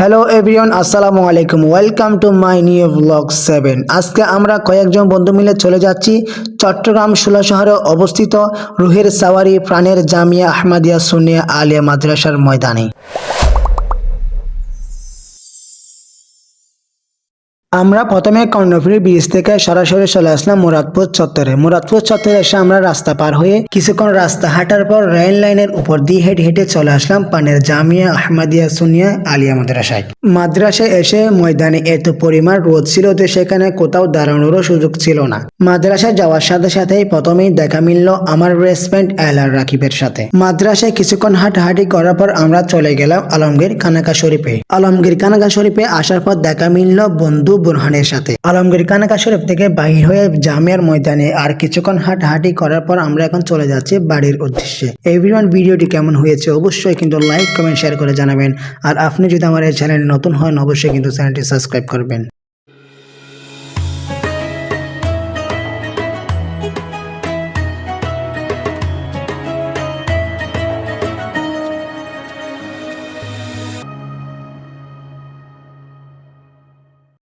Hello everyone আসসালামু আলাইকুম welcome to my new blog seven আজকে আমরা কয়েকজন বন্ধু মিলে চলে যাচ্ছি চট্টগ্রাম সুলা শহরে অবস্থিত রুহের সাওয়ারি প্রাণের জামিয়া আহমদিয়া সুনিয়া আলিয়া মাদ্রাসার ময়দানে। আমরা প্রথমে কর্ণফুলী ব্রিজ থেকে সরাসরি চলে আসলাম মুরাদপুর চত্বরে। মুরাদপুর চত্বরে এসে আমরা রাস্তা পার হয়ে কিছুক্ষণ রাস্তা হাঁটার পর রেল লাইনের উপর দিয়ে হেঁটে হেঁটে চলে আসলাম পানের জামিয়া আহমদিয়া সুনিয়া আলিয়া মাদ্রাসায়। মাদ্রাসায় এসে ময়দানে এত পরিমাণ রোদ ছিল যে সেখানে কোথাও দাঁড়ানোরও সুযোগ ছিল না। মাদ্রাসায় যাওয়ার সাথে সাথেই প্রথমেই দেখা মিলল আমার রেসপেন্ট এলার রাকিবের সাথে। মাদ্রাসায় কিছুক্ষণ হাঁটাহাঁটি করার পর আমরা চলে গেলাম আলমগীর কানাকা শরীফে। আলমগীর কানাকা শরীফে আসার পর দেখা মিলল বন্ধু বুরহানের সাথে। আলমগীর কানাকা শরীফ থেকে বাহির হয়ে জামিয়ার ময়দানে আর কিছুক্ষণ হাঁটাহাঁটি করার পর আমরা এখন চলে যাচ্ছি বাড়ির উদ্দেশ্যে। এভরিওয়ান ভিডিওটি কেমন হয়েছে অবশ্যই কিন্তু লাইক কমেন্ট শেয়ার করে জানাবেন। আর আপনি যদি আমার এই চ্যানেলে নতুন হন, অবশ্যই কিন্তু চ্যানেলটি সাবস্ক্রাইব করবেন।